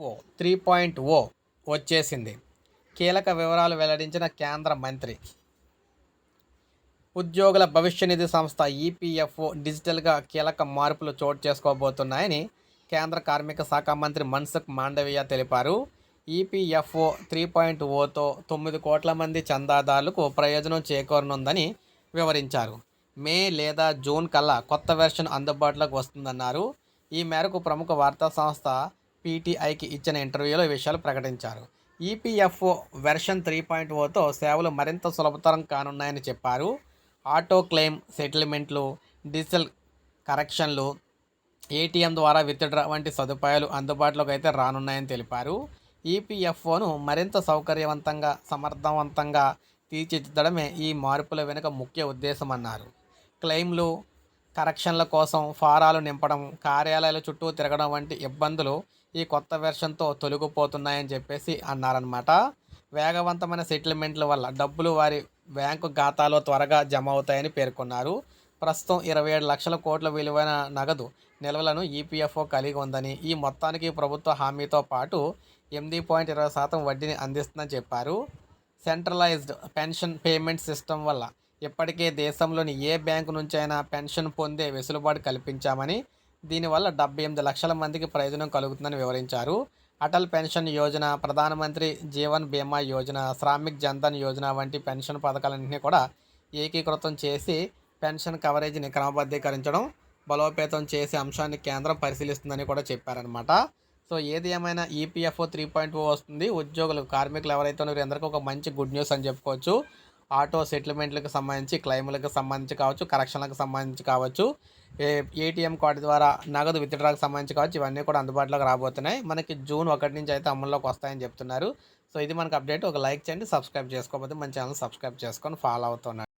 ఓ three point ఓ వచ్చేసింది. కీలక వివరాలు వెల్లడించిన కేంద్ర మంత్రి. ఉద్యోగుల భవిష్య నిధి సంస్థ ఈపీఎఫ్ఓ డిజిటల్గా కీలక మార్పులు చోటు చేసుకోబోతున్నాయని కేంద్ర కార్మిక శాఖ మంత్రి మన్సుఖ్ మాండవీయ తెలిపారు. ఈపీఎఫ్ఓ త్రీ పాయింట్ ఓతో తొమ్మిది కోట్ల మంది చందాదారులకు ప్రయోజనం చేకూరనుందని వివరించారు. మే లేదా జూన్ కల్లా కొత్త వెర్షన్ అందుబాటులోకి వస్తుందన్నారు. ఈ మేరకు ప్రముఖ వార్తా సంస్థ పీటీఐకి ఇచ్చిన ఇంటర్వ్యూలో ఈ విషయాలు ప్రకటించారు. ఈపీఎఫ్ఓ వెర్షన్ త్రీ పాయింట్ ఓతో సేవలు మరింత సులభతరం కానున్నాయని చెప్పారు. ఆటో క్లెయిమ్ సెటిల్మెంట్లు డిజిటల్ కరెక్షన్లు ఏటీఎం ద్వారా విత్డ్రా వంటి సదుపాయాలు అందుబాటులోకి అయితే రానున్నాయని తెలిపారు. ఈపీఎఫ్ఓను మరింత సౌకర్యవంతంగా సమర్థవంతంగా తీర్చిదిద్దడమే ఈ మార్పుల వెనుక ముఖ్య ఉద్దేశం అన్నారు క్లెయిమ్లు కరెక్షన్ల కోసం ఫారాలు నింపడం కార్యాలయాల చుట్టూ తిరగడం వంటి ఇబ్బందులు ఈ కొత్త వెర్షన్తో తొలగిపోతున్నాయని చెప్పేసి అన్నారనమాట వేగవంతమైన సెటిల్మెంట్ల వల్ల డబ్బులు వారి బ్యాంకు ఖాతాలో త్వరగా జమ అవుతాయని పేర్కొన్నారు. ప్రస్తుతం ఇరవై ఏడు లక్షల కోట్ల విలువైన నగదు నిల్వలను ఈపీఎఫ్ఓ కలిగి ఉందని ఈ మొత్తానికి ప్రభుత్వ హామీతో పాటు ఎనిమిది పాయింట్ ఇరవై శాతం వడ్డీని అందిస్తుందని చెప్పారు. సెంట్రలైజ్డ్ పెన్షన్ పేమెంట్ సిస్టమ్ వల్ల ఇప్పటికే దేశంలోని ఏ బ్యాంకు నుంచైనా పెన్షన్ పొందే వెసులుబాటు కల్పించామని దీనివల్ల డెబ్బై ఎనిమిది లక్షల మందికి ప్రయోజనం కలుగుతుందని వివరించారు. అటల్ పెన్షన్ యోజన ప్రధానమంత్రి జీవన్ బీమా యోజన శ్రామిక్ జన్ధన్ యోజన వంటి పెన్షన్ పథకాలన్నింటినీ కూడా ఏకీకృతం చేసి పెన్షన్ కవరేజీని క్రమబద్ధీకరించడం బలోపేతం చేసే అంశాన్ని కేంద్రం పరిశీలిస్తుందని కూడా చెప్పారనమాట సో ఏది ఏమైనా ఈపీఎఫ్ఓ త్రీ పాయింట్ వస్తుంది ఉద్యోగులు కార్మికులు ఎవరైతే ఉన్నారో అందరికీ ఒక మంచి గుడ్ న్యూస్ అని చెప్పుకోవచ్చు. ఆటో సెటిల్మెంట్లకు సంబంధించి క్లెయిములకు సంబంధించి కావచ్చు కరెక్షన్లకు సంబంధించి కావచ్చు ఏటీఎం కార్డు ద్వారా నగదు విత్డ్రాకు సంబంధించి కావచ్చు ఇవన్నీ కూడా అందుబాటులోకి రాబోతున్నాయి. మనకి జూన్ ఒకటి నుంచి అయితే అమల్లోకి వస్తాయని చెప్తున్నారు. సో ఇది మనకు అప్డేట్. ఒక లైక్ చేయండి సబ్స్క్రైబ్ చేసుకోకపోతే మన ఛానల్ సబ్స్క్రైబ్ చేసుకొని ఫాలో అవుతున్నారు